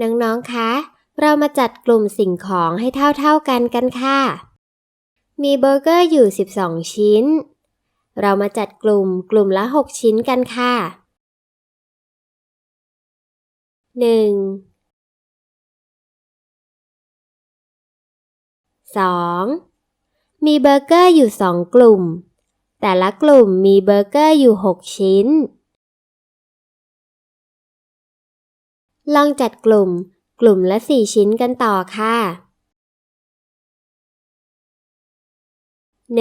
น้องๆ คะ เรามาจัดกลุ่มสิ่งของให้เท่าๆกันกันค่ะ มีเบอร์เกอร์อยู่ 12 ชิ้น เรามาจัดกลุ่มกลุ่มละ 6 ชิ้นกันค่ะ 1 2. มีเบอร์เกอร์อยู่ 2 กลุ่ม แต่ละกลุ่มมีเบอร์เกอร์อยู่ 6 ชิ้น ลองจัดกลุ่ม กลุ่มละ 4 ชิ้นกันต่อค่ะ1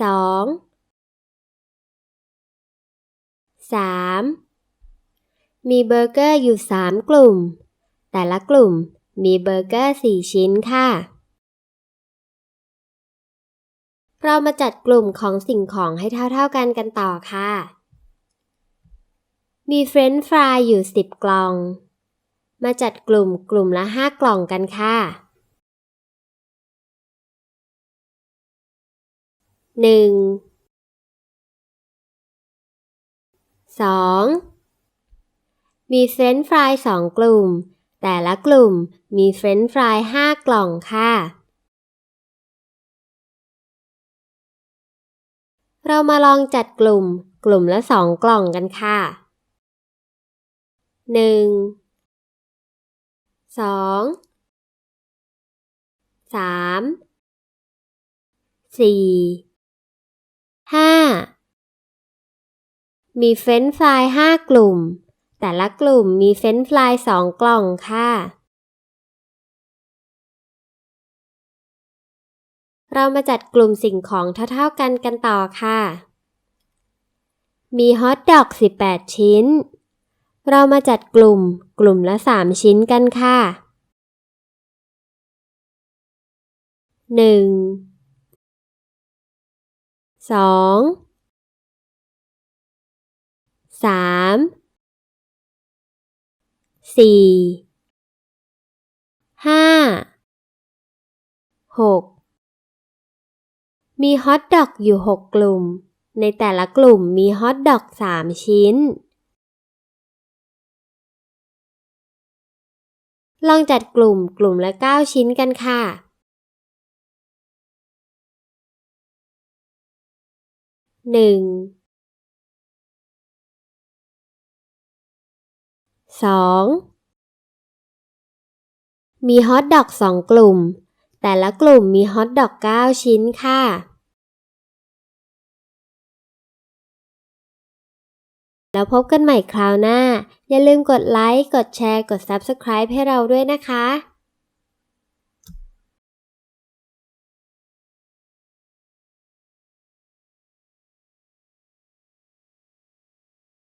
2 3มีเบอร์เกอร์อยู่3กลุ่ม แต่ละกลุ่มมีเบอร์เกอร์4ชิ้นค่ะ เรามาจัดกลุ่มของสิ่งของให้เท่าๆกันกันต่อค่ะ มีเฟรนช์ฟรายอยู่ 10 กล่อง มาจัดกลุ่มกลุ่มละ 5 กล่องกันค่ะ 1 2 มีเฟรนช์ฟราย 2 กลุ่ม แต่ละกลุ่มมีเฟรนช์ฟราย 5 กล่องค่ะ เรามาลองจัดกลุ่มกลุ่มละ 2 กล่องกันค่ะ 1 2 3 4 5มีเฟรนฟราย5กลุ่ม แต่ละกลุ่มมีเฟรนฟราย2กล่องค่ะ เรามาจัดกลุ่มสิ่งของเท่าๆกันกันต่อค่ะ มีฮอทดอก 18 ชิ้น เรามาจัดกลุ่ม กลุ่มละ 3 ชิ้นกันค่ะ 1 2 3 4 5 6มีฮอทดอกอยู่6กลุ่ม ในแต่ละกลุ่มมีฮอทดอก3ชิ้น ลองจัดกลุ่มกลุ่มละ 9 ชิ้นกันค่ะ1 2มีฮอทดอก2กลุ่ม แต่ละกลุ่มมีฮอทดอก 9 ชิ้นค่ะ แล้วพบกันใหม่คราวหน้า อย่าลืมกดไลค์ กดแชร์ กด Subscribe ให้เราด้วยนะคะ